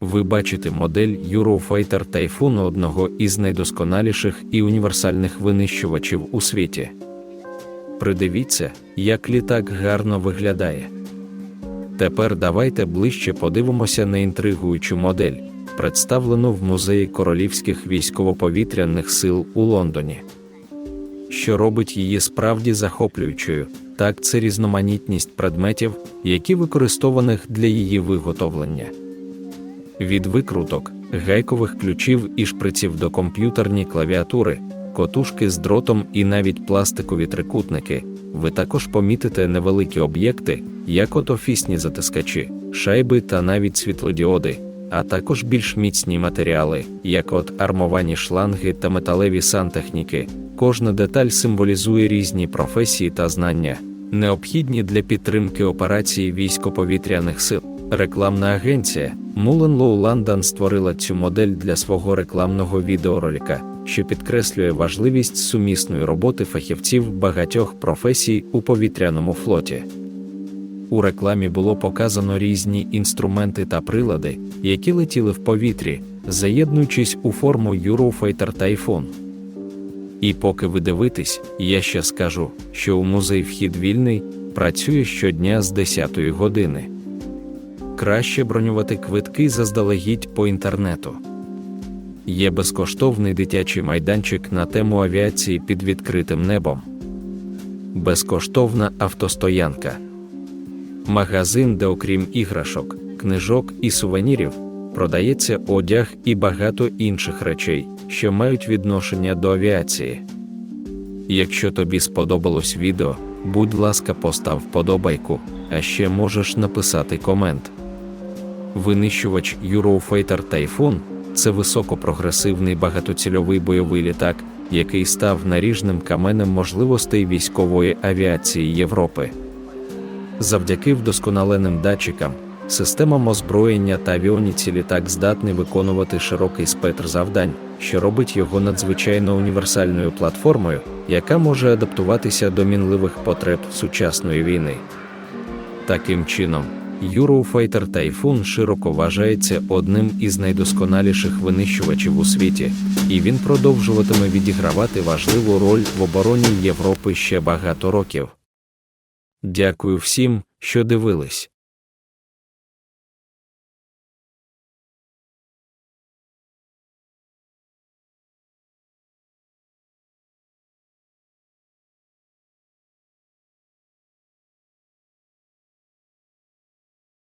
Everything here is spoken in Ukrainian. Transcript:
ви бачите модель Eurofighter Typhoon одного із найдосконаліших і універсальних винищувачів у світі. Придивіться, як літак гарно виглядає. Тепер давайте ближче подивимося на інтригуючу модель, представлену в музеї королівських військово-повітряних сил у Лондоні. Що робить її справді захоплюючою, так це різноманітність предметів, які використованих для її виготовлення. Від викруток, гайкових ключів і шприців до комп'ютерні клавіатури, котушки з дротом і навіть пластикові трикутники, ви також помітите невеликі об'єкти, як от офісні затискачі, шайби та навіть світлодіоди, а також більш міцні матеріали, як от армовані шланги та металеві сантехніки. Кожна деталь символізує різні професії та знання, необхідні для підтримки операції військово-повітряних сил. Рекламна агенція Mullen Low London створила цю модель для свого рекламного відеоролика, що підкреслює важливість сумісної роботи фахівців багатьох професій у повітряному флоті. У рекламі було показано різні інструменти та прилади, які летіли в повітрі, заєднуючись у форму Eurofighter Typhoon. І поки ви дивитесь, я ще скажу, що у музей вхід вільний працює щодня з 10 години. Краще бронювати квитки заздалегідь по інтернету. Є безкоштовний дитячий майданчик на тему авіації під відкритим небом. Безкоштовна автостоянка. Магазин, де окрім іграшок, книжок і сувенірів, продається одяг і багато інших речей, що мають відношення до авіації. Якщо тобі сподобалось відео, будь ласка, постав вподобайку, а ще можеш написати комент. Винищувач Eurofighter Typhoon – це високопрогресивний багатоцільовий бойовий літак, який став наріжним каменем можливостей військової авіації Європи. Завдяки вдосконаленим датчикам, системам озброєння та авіоніці літак здатний виконувати широкий спектр завдань, що робить його надзвичайно універсальною платформою, яка може адаптуватися до мінливих потреб сучасної війни. Таким чином, Eurofighter Typhoon широко вважається одним із найдосконаліших винищувачів у світі, і він продовжуватиме відігравати важливу роль в обороні Європи ще багато років. Дякую всім, що дивились.